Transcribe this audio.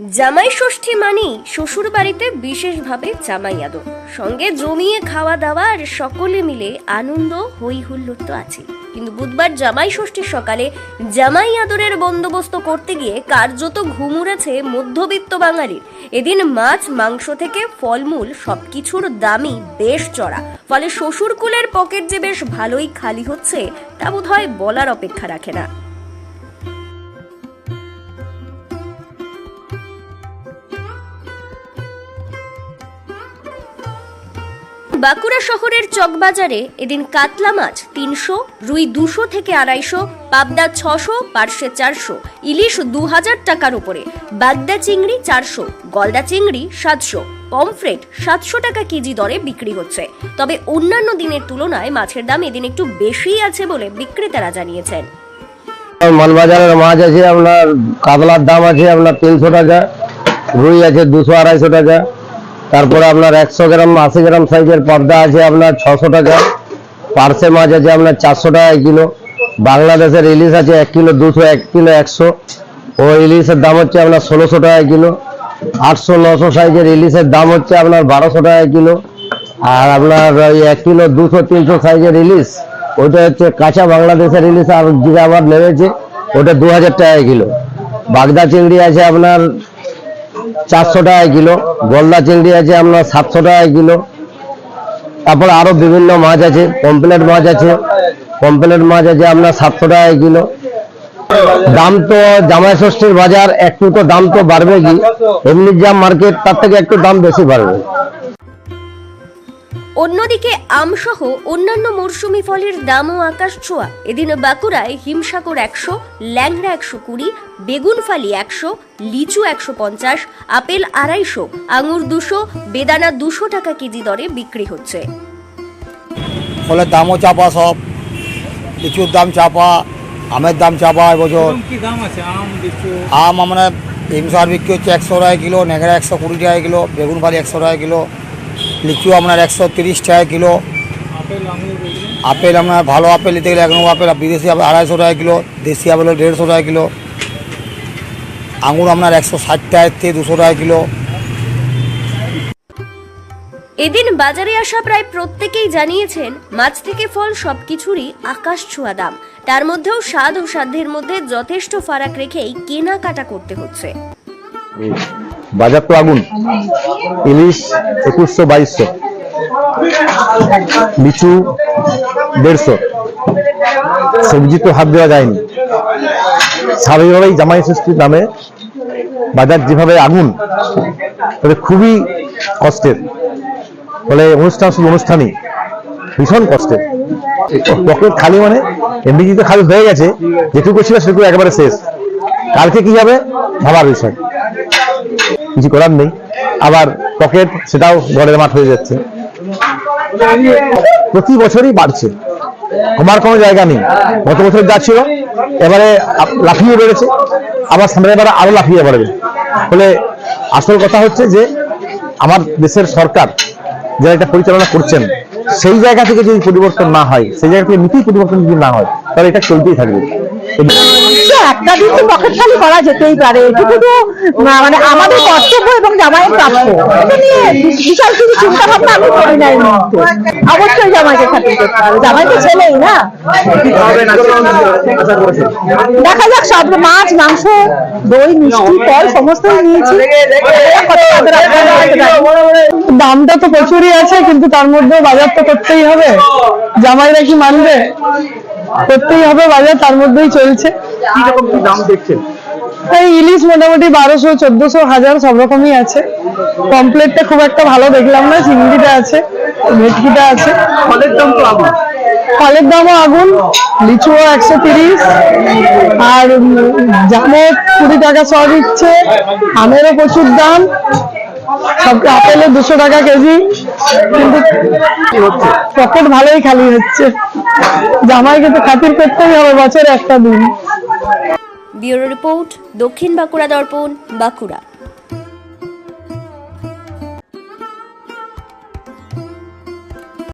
জামাই ষষ্ঠী মানেই শ্বশুর বাড়িতে বিশেষভাবে জামাই আদর। সঙ্গে জমিয়ে খাওয়া দাওয়া আর সকলে মিলে আনন্দ হই হুল্লোড় তো আছে কিন্তু বুধবার জামাই ষষ্ঠীর সকালে জামাই আদরের বন্দোবস্ত করতে গিয়ে কার্যত ঘুমুরেছে মধ্যবিত্ত বাঙালির। এদিন মাছ, মাংস থেকে ফলমূল সবকিছুর দামই বেশ চড়া। ফলে শ্বশুরকুলের পকেট যে বেশ ভালোই খালি হচ্ছে, তা বোধহয় বলার অপেক্ষা রাখে না। বাঁকুড়া শহরের চকবাজারে এদিন কাতলা মাছ তিনশো, রুই দুশো থেকে আড়াইশো, পাবদা ছশো, পার্শে চারশো, ইলিশ দু হাজার টাকার উপরে, বাগদা চিংড়ি চারশো, গলদা চিংড়ি সাতশো, পমফ্রেট সাতশো টাকা কেজি দরে বিক্রি হচ্ছে। তবে অন্যান্য দিনের তুলনায় মাছের দাম এদিন একটু বেশিই আছে বলে বিক্রেতারা জানিয়েছেন। মালবাজারের মাছ আছে আপনার, কাতলার দাম আছে আপনার তিনশো টাকা, রুই আছে দুশো আড়াইশো টাকা। তারপরে আপনার একশো গ্রাম, আশি গ্রাম সাইজের পর্দা আছে আপনার ছশো টাকা। পার্সে মাছ আছে আপনার চারশো টাকা কিলো। বাংলাদেশের ইলিশ আছে এক কিলো, দুশো, এক কিলো, একশো। ও ইলিশের দাম হচ্ছে আপনার ষোলোশো টাকা কিলো। আটশো, নশো সাইজের ইলিশের দাম হচ্ছে আপনার বারোশো টাকা কিলো। আর আপনার ওই এক কিলো, দুশো, তিনশো সাইজের ইলিশ ওটা হচ্ছে কাঁচা বাংলাদেশের ইলিশ আর যেটা আবার নেমেছে, ওটা দু হাজার টাকা কিলো। বাগদা চিংড়ি আছে আপনার চারশো টাকা কিলো, গলদা চিংড়ি আছে আপনার সাতশো টাকা কিলো। তারপর আরও বিভিন্ন মাছ আছে কমপ্লেট মাছ আছে কমপ্লেট মাছ আছে আপনার সাতশো টাকা কিলো। দাম তো জামাই ষষ্ঠীর বাজার, একটু তো দাম তো বাড়বে কি? এমনি যা মার্কেট তার থেকে একটু দাম বেশি বাড়বে। অন্যদিকে আমসহ অন্যান্য মরশুমি ফলের দামও আকাশ ছোঁয়া। এদিন বাঁকুড়ায় হিমসাগর একশো ল্যাংড়া একশো কুড়ি বেগুন ফালি একশো লিচু একশো পঞ্চাশ আপেল আড়াইশো আঙুর দুশো বেদানা দুশো টাকা কেজি দরে বিক্রি হচ্ছে। ফলের দামও চাপা সব। লিচুর দাম চাপা আমের দাম চাপা এবছর দাম আছে? আম আম আমরা হিমসার বিক্রি হচ্ছে একশো টাকা কিলো নেংরা একশো কুড়ি টাকা কিলো বেগুন ফালি একশো টাকা কিলো। লিচু আপনার একশো তিরিশ টাকা কিলো। আপেল আপনার ভালো আপেল নিতে গেলে এক নম্বর আপেল বিদেশি আপেল আড়াইশো টাকা কিলো দেশি আপেল দেড়শো টাকা কিলো। আঙুর আপনার একশো ষাট টাকা থেকে দুশো টাকা কিলো। এদিন বাজারে আসা প্রায় প্রত্যেকেই জানিয়েছেন মাছ থেকে ফল সবকিছুরই আকাশ ছোঁয়া দাম। তার মধ্যেও স্বাদ ও সাধ্যের মধ্যে যথেষ্ট ফারাক রেখেই কেনাকাটা করতে হচ্ছে। বাজার তো আগুন। ইলিশ একুশশো বাইশশো। লিচু দেড়শো। সবজি তো হাত দেওয়া যায়নি। স্বাভাবিকভাবেই জামাই ষষ্ঠীর নামে বাজার যেভাবে আগুন তবে খুবই কষ্টের। ফলে অনুষ্ঠান শুধু অনুষ্ঠানই, ভীষণ কষ্টের। পকেট খালি মানে এমনি তো খালি হয়ে গেছে, যেটুকু ছিল সেটুকু একেবারে শেষ। কালকে কি হবে? ভাবার বিষয়। কিছু করার নেই। আবার পকেট সেটাও ঘরের মাঠ হয়ে যাচ্ছে। প্রতি বছরই বাড়ছে। আমার কোনো জায়গা নেই। গত বছর যা ছিল, এবারে লাফিয়ে বেড়েছে। আবার সামনে এবারে আরও লাফিয়ে বাড়বে। ফলে আসল কথা হচ্ছে যে, আমার দেশের সরকার যারা এটা পরিচালনা করছেন, সেই জায়গা থেকে যদি পরিবর্তন না হয়, সেই জায়গা থেকে নীতি পরিবর্তন যদি না হয়, তাহলে এটা চলতেই থাকবে। একটা দিন তো পকেট খালি করা যেতেই পারে। এটুকু মানে আমাদের কর্তব্য এবং জামাইয়ের প্রাপ্য। এটা বিশাল কিছু চিন্তা ভাবনা আমি করি না এই মুহূর্তে। অবশ্যই জামাইকে খাতির করতে হবে। জামাই তো ছেলেই না? দেখা যাক, সব মাছ, মাংস, দই, মিষ্টি, ফল, সমস্তই নিয়েছি। দামটা তো প্রচুরই আছে, কিন্তু তার মধ্যে বাজার তো করতেই হবে। জামাইরা কি মানবে? করতেই হবে বাজার তার মধ্যেই চলছে। এই ইলিশ মোটামুটি বারোশো চোদ্দশো হাজার সব রকমই আছে। কমপ্লেটটা খুব একটা ভালো দেখলাম না চিংড়িটা আছে ভেটকিটা আছে। ফলের দাম তো আগুন। ফলের দামও আগুন লিচুও একশো তিরিশ আর জামও কুড়ি টাকা শ দিচ্ছে আমেরও প্রচুর দাম সব আপেলের দুশো টাকা কেজি কিন্তু পকেট ভালোই খালি হচ্ছে। জামাইকে তো খাতির করতেই হবে বছরে একটা দিন। ব্যুরো রিপোর্ট দক্ষিণ বাঁকুড়া দর্পণ বাঁকুড়া।